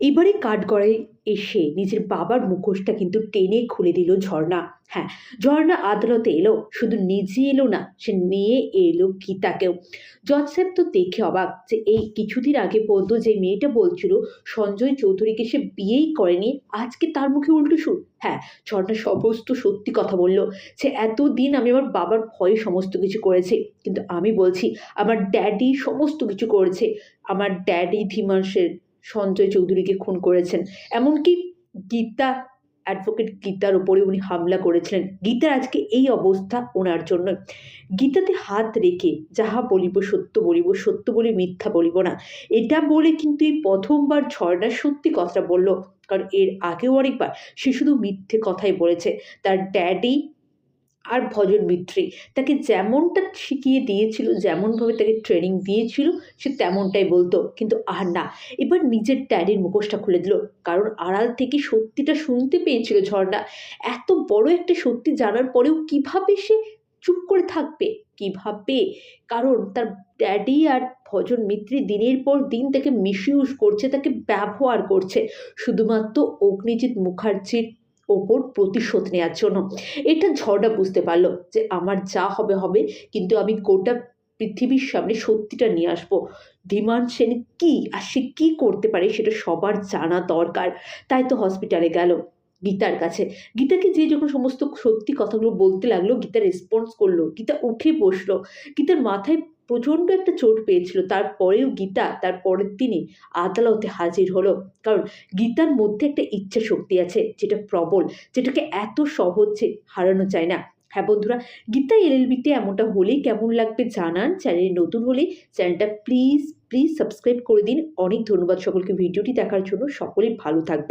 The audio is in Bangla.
এবারে কাঠগড়ায় এসে নিজের বাবার মুখোশটা কিন্তু টেনে খুলে দিল ঝর্ণা। হ্যাঁ ঝর্ণা আদালতে এলো, শুধু নিজে এলো না, সে নিয়ে এলো গীতাকেও। জজ সাহেব তো দেখে অবাক যে এই কিছুদিন আগে পর্যন্ত যে মেয়েটা বলছিল, সঞ্জয় চৌধুরীকে সে বিয়েই করেনি, আজকে তার মুখে উল্টো সুর। হ্যাঁ ঝর্ণা সমস্ত সত্যি কথা বলল যে এতদিন আমি আমার বাবার ভয়ে সমস্ত কিছু করেছি, কিন্তু আমি বলছি, আমার ড্যাডি সমস্ত কিছু করেছে। আমার ড্যাডি ধীমাংসের সঞ্জয় চৌধুরীকে খুন করেছেন। এমনকি গীতা অ্যাডভোকেট গীতার ওপরে উনি হামলা করেছিলেন। গীতার আজকে এই অবস্থা ওনার জন্য। গীতাতে হাত রেখে যাহা বলিব সত্য বলিব, সত্য বলে মিথ্যা বলিব না। এটা বলে কিন্তু এই প্রথমবার ঝর্ণা সত্যি কথাটা বলল। কারণ এর আগেও অনেকবার সে শুধু মিথ্যে কথাই বলেছে। তার ড্যাডি আর ভজন মিত্রী তাকে যেমনটা শিখিয়ে দিয়েছিল, যেমনভাবে তাকে ট্রেনিং দিয়েছিল, সে তেমনটাই বলতো। কিন্তু আর না, এবার নিজের ড্যাডির মুখোশটা খুলে দিল। কারণ আড়াল থেকে সত্যিটা শুনতে পেয়েছিল ঝর্ণা। এত বড় একটা সত্যি জানার পরেও কীভাবে সে চুপ করে থাকবে? কীভাবে? কারণ তার ড্যাডি আর ভজন মিত্রী দিনের পর দিন তাকে মিসইউজ করছে, তাকে ব্যবহার করছে। শুধুমাত্র অগ্নিজিৎ মুখার্জির ওপর প্রতিশোধ নেওয়ার জন্য। এটা ঝড়টা বুঝতে পারল যে আমার যা হবে হবে, কিন্তু আমি গোটা পৃথিবীর সামনে সত্যিটা নিয়ে আসব। ধীমান সেন কী আর সে কী করতে পারে সেটা সবার জানা দরকার। তাই তো হসপিটালে গেল গীতার কাছে। গীতাকে যে যখন সমস্ত সত্যি কথাগুলো বলতে লাগল, গীতা রেসপন্স করল, গীতা উঠে বসল। গীতার মাথায় প্রচণ্ড একটা চোট পেয়েছিল। তারপরেও গীতা, তার পরের দিনই আদালতে হাজির হলো। কারণ গীতার মধ্যে একটা ইচ্ছা শক্তি আছে, যেটা প্রবল, যেটাকে এত সহজে হারানো যায় না। হ্যাঁ বন্ধুরা, গীতা এলএলবিতে এমনটা হলেই কেমন লাগবে জানান। চ্যানেলে নতুন হলে চ্যানেলটা প্লিজ প্লিজ সাবস্ক্রাইব করে দিন। অনেক ধন্যবাদ সকলকে ভিডিওটি দেখার জন্য। সকলেই ভালো থাকবেন।